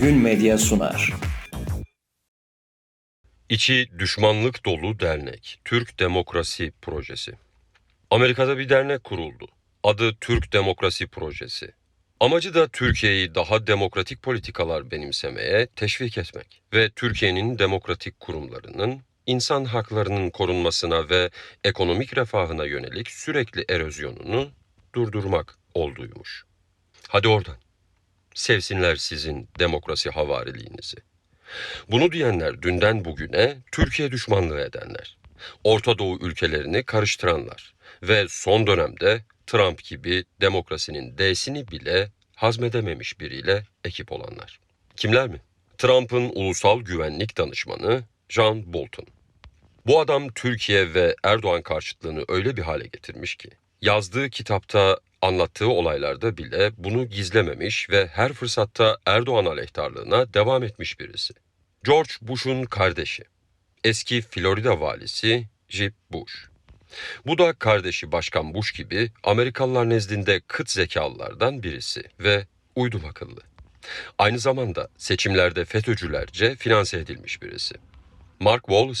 Gün Medya sunar. İçi düşmanlık dolu dernek, Türk Demokrasi Projesi. Amerika'da bir dernek kuruldu. Adı Türk Demokrasi Projesi. Amacı da Türkiye'yi daha demokratik politikalar benimsemeye teşvik etmek ve Türkiye'nin demokratik kurumlarının insan haklarının korunmasına ve ekonomik refahına yönelik sürekli erozyonunu durdurmak olduğuymuş. Hadi oradan. Sevsinler sizin demokrasi havariliğinizi. Bunu diyenler dünden bugüne Türkiye düşmanlığı edenler. Orta Doğu ülkelerini karıştıranlar ve son dönemde Trump gibi demokrasinin D'sini bile hazmedememiş biriyle ekip olanlar. Kimler mi? Trump'ın ulusal güvenlik danışmanı John Bolton. Bu adam Türkiye ve Erdoğan karşıtlığını öyle bir hale getirmiş ki yazdığı kitapta anlattığı olaylarda bile bunu gizlememiş ve her fırsatta Erdoğan aleyhtarlığına devam etmiş birisi. George Bush'un kardeşi. Eski Florida valisi Jeb Bush. Bu da kardeşi Başkan Bush gibi Amerikalılar nezdinde kıt zekalılardan birisi ve uydum akıllı. Aynı zamanda seçimlerde FETÖ'cülerce finanse edilmiş birisi. Mark Wallace,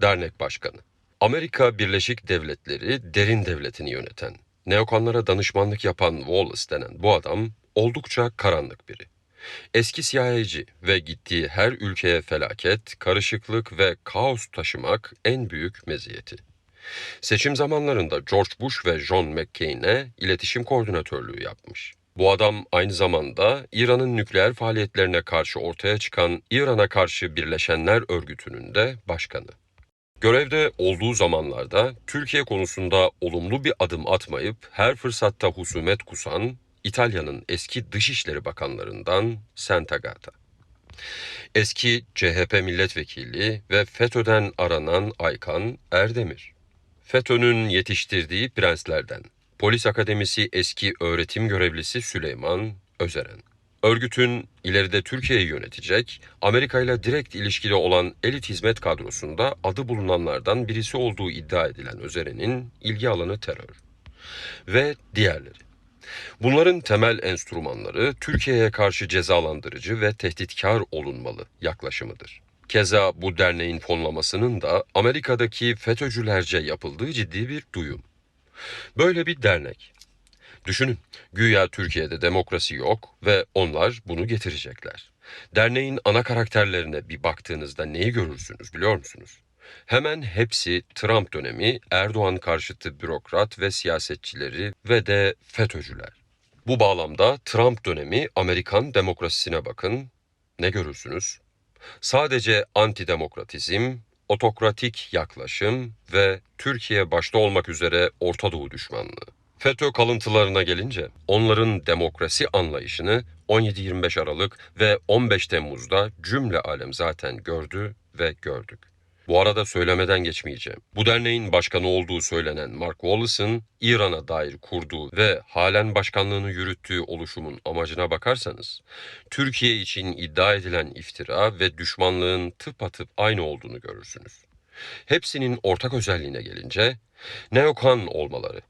dernek başkanı. Amerika Birleşik Devletleri derin devletini yöneten, neokonlara danışmanlık yapan Wallace denen bu adam oldukça karanlık biri. Eski CIA'ci ve gittiği her ülkeye felaket, karışıklık ve kaos taşımak en büyük meziyeti. Seçim zamanlarında George Bush ve John McCain'e iletişim koordinatörlüğü yapmış. Bu adam aynı zamanda İran'ın nükleer faaliyetlerine karşı ortaya çıkan İran'a karşı Birleşenler Örgütü'nün de başkanı. Görevde olduğu zamanlarda Türkiye konusunda olumlu bir adım atmayıp her fırsatta husumet kusan İtalya'nın eski Dışişleri Bakanlarından Santagata. Eski CHP milletvekili ve FETÖ'den aranan Aykan Erdemir. FETÖ'nün yetiştirdiği prenslerden. Polis Akademisi eski öğretim görevlisi Süleyman Özeren. Örgütün ileride Türkiye'yi yönetecek, Amerika ile direkt ilişkili olan elit hizmet kadrosunda adı bulunanlardan birisi olduğu iddia edilen Özeren'in ilgi alanı terör. Ve diğerleri. Bunların temel enstrümanları Türkiye'ye karşı cezalandırıcı ve tehditkar olunmalı yaklaşımıdır. Keza bu derneğin fonlamasının da Amerika'daki FETÖ'cülerce yapıldığı ciddi bir duyum. Böyle bir dernek. Düşünün, güya Türkiye'de demokrasi yok ve onlar bunu getirecekler. Derneğin ana karakterlerine bir baktığınızda neyi görürsünüz biliyor musunuz? Hemen hepsi Trump dönemi Erdoğan karşıtı bürokrat ve siyasetçileri ve de FETÖ'cüler. Bu bağlamda Trump dönemi Amerikan demokrasisine bakın. Ne görürsünüz? Sadece antidemokratizm, otokratik yaklaşım ve Türkiye başta olmak üzere Orta Doğu düşmanlığı. FETÖ kalıntılarına gelince onların demokrasi anlayışını 17-25 Aralık ve 15 Temmuz'da cümle alem zaten gördü ve gördük. Bu arada söylemeden geçmeyeceğim. Bu derneğin başkanı olduğu söylenen Mark Wallace'ın İran'a dair kurduğu ve halen başkanlığını yürüttüğü oluşumun amacına bakarsanız, Türkiye için iddia edilen iftira ve düşmanlığın tıpatıp aynı olduğunu görürsünüz. Hepsinin ortak özelliğine gelince, neokan olmaları,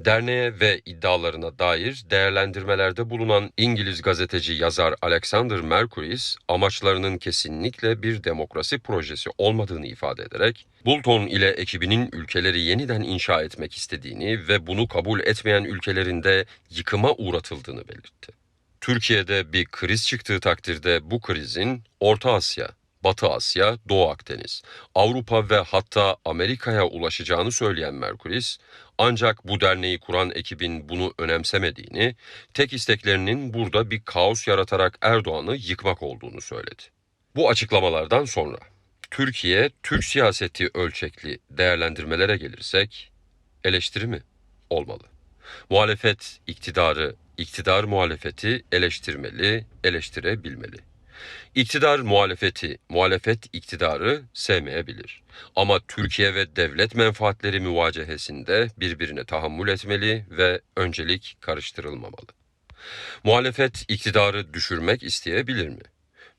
derneğe ve iddialarına dair değerlendirmelerde bulunan İngiliz gazeteci yazar Alexander Mercury's amaçlarının kesinlikle bir demokrasi projesi olmadığını ifade ederek Bolton ile ekibinin ülkeleri yeniden inşa etmek istediğini ve bunu kabul etmeyen ülkelerin de yıkıma uğratıldığını belirtti. Türkiye'de bir kriz çıktığı takdirde bu krizin Orta Asya, Batı Asya, Doğu Akdeniz, Avrupa ve hatta Amerika'ya ulaşacağını söyleyen Merkuris, ancak bu derneği kuran ekibin bunu önemsemediğini, tek isteklerinin burada bir kaos yaratarak Erdoğan'ı yıkmak olduğunu söyledi. Bu açıklamalardan sonra Türkiye, Türk siyaseti ölçekli değerlendirmelere gelirsek eleştiri mi? Olmalı. Muhalefet iktidarı, iktidar muhalefeti eleştirmeli, eleştirebilmeli. İktidar muhalefeti, muhalefet iktidarı sevmeyebilir. Ama Türkiye ve devlet menfaatleri müvacehesinde birbirine tahammül etmeli ve öncelik karıştırılmamalı. Muhalefet iktidarı düşürmek isteyebilir mi?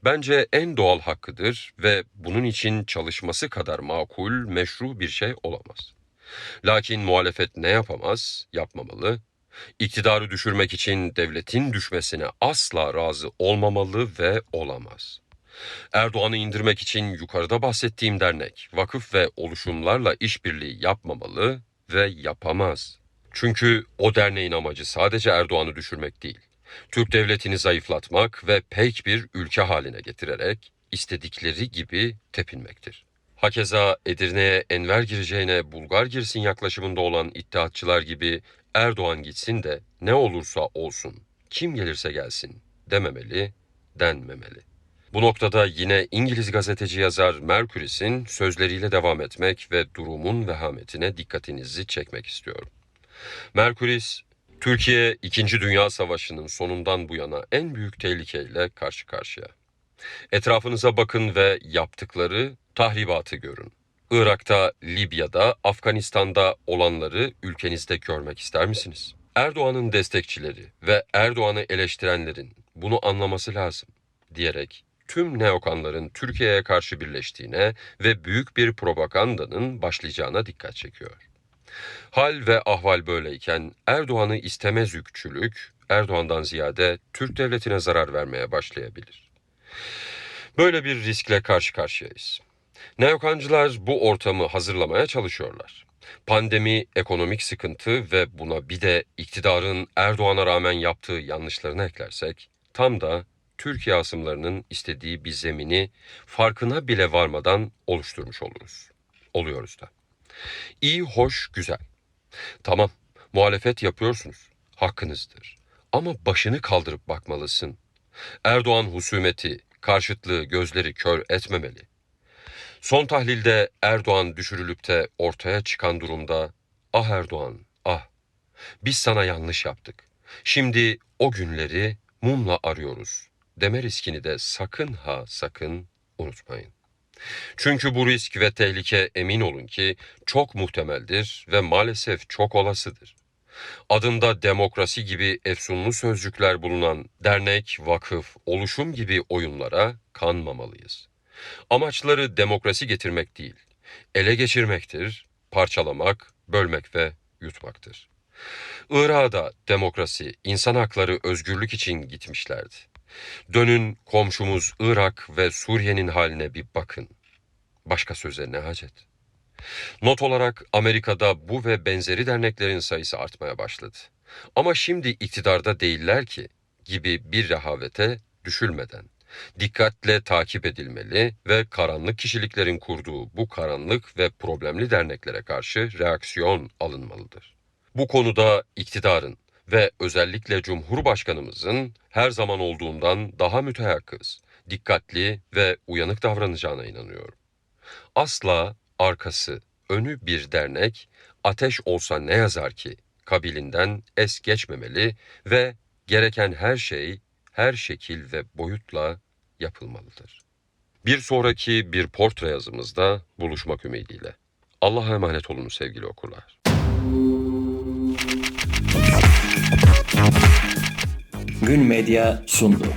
Bence en doğal hakkıdır ve bunun için çalışması kadar makul, meşru bir şey olamaz. Lakin muhalefet ne yapamaz, yapmamalı? İktidarı düşürmek için devletin düşmesine asla razı olmamalı ve olamaz. Erdoğan'ı indirmek için yukarıda bahsettiğim dernek, vakıf ve oluşumlarla işbirliği yapmamalı ve yapamaz. Çünkü o derneğin amacı sadece Erdoğan'ı düşürmek değil. Türk devletini zayıflatmak ve pek bir ülke haline getirerek istedikleri gibi tepinmektir. Hakeza Edirne'ye Enver gireceğine Bulgar girsin yaklaşımında olan iddiatçılar gibi Erdoğan gitsin de ne olursa olsun, kim gelirse gelsin dememeli, denmemeli. Bu noktada yine İngiliz gazeteci yazar Mercury'sin sözleriyle devam etmek ve durumun vehametine dikkatinizi çekmek istiyorum. Mercury's, Türkiye 2. Dünya Savaşı'nın sonundan bu yana en büyük tehlikeyle karşı karşıya. Etrafınıza bakın ve yaptıkları tahribatı görün. Irak'ta, Libya'da, Afganistan'da olanları ülkenizde görmek ister misiniz? Erdoğan'ın destekçileri ve Erdoğan'ı eleştirenlerin bunu anlaması lazım diyerek tüm neokanların Türkiye'ye karşı birleştiğine ve büyük bir propagandanın başlayacağına dikkat çekiyor. Hal ve ahval böyleyken Erdoğan'ı isteme zükçülük Erdoğan'dan ziyade Türk devletine zarar vermeye başlayabilir. Böyle bir riskle karşı karşıyayız. Neokancılar bu ortamı hazırlamaya çalışıyorlar. Pandemi, ekonomik sıkıntı ve buna bir de iktidarın Erdoğan'a rağmen yaptığı yanlışlarını eklersek, tam da Türkiye asımlarının istediği bir zemini farkına bile varmadan oluşturmuş oluruz. Oluyoruz da. İyi, hoş, güzel. Tamam, muhalefet yapıyorsunuz. Hakkınızdır. Ama başını kaldırıp bakmalısın. Erdoğan husumeti, karşıtlığı gözleri kör etmemeli. Son tahlilde Erdoğan düşürülüp de ortaya çıkan durumda ah Erdoğan ah biz sana yanlış yaptık. Şimdi o günleri mumla arıyoruz deme riskini de sakın ha sakın unutmayın. Çünkü bu risk ve tehlike emin olun ki çok muhtemeldir ve maalesef çok olasıdır. Adında demokrasi gibi efsunlu sözcükler bulunan dernek, vakıf, oluşum gibi oyunlara kanmamalıyız. Amaçları demokrasi getirmek değil, ele geçirmektir, parçalamak, bölmek ve yutmaktır. Irak'a demokrasi, insan hakları, özgürlük için gitmişlerdi. Dönün komşumuz Irak ve Suriye'nin haline bir bakın. Başka söze ne hacet? Not olarak Amerika'da bu ve benzeri derneklerin sayısı artmaya başladı. Ama şimdi iktidarda değiller ki gibi bir rehavete düşülmeden dikkatle takip edilmeli ve karanlık kişiliklerin kurduğu bu karanlık ve problemli derneklere karşı reaksiyon alınmalıdır. Bu konuda iktidarın ve özellikle Cumhurbaşkanımızın her zaman olduğundan daha müteyakkız, dikkatli ve uyanık davranacağına inanıyorum. Asla arkası, önü bir dernek, ateş olsa ne yazar ki kabilinden es geçmemeli ve gereken her şey her şekil ve boyutla yapılmalıdır. Bir sonraki bir portre yazımızda buluşmak ümidiyle. Allah'a emanet olun sevgili okurlar. Gün Medya sundu.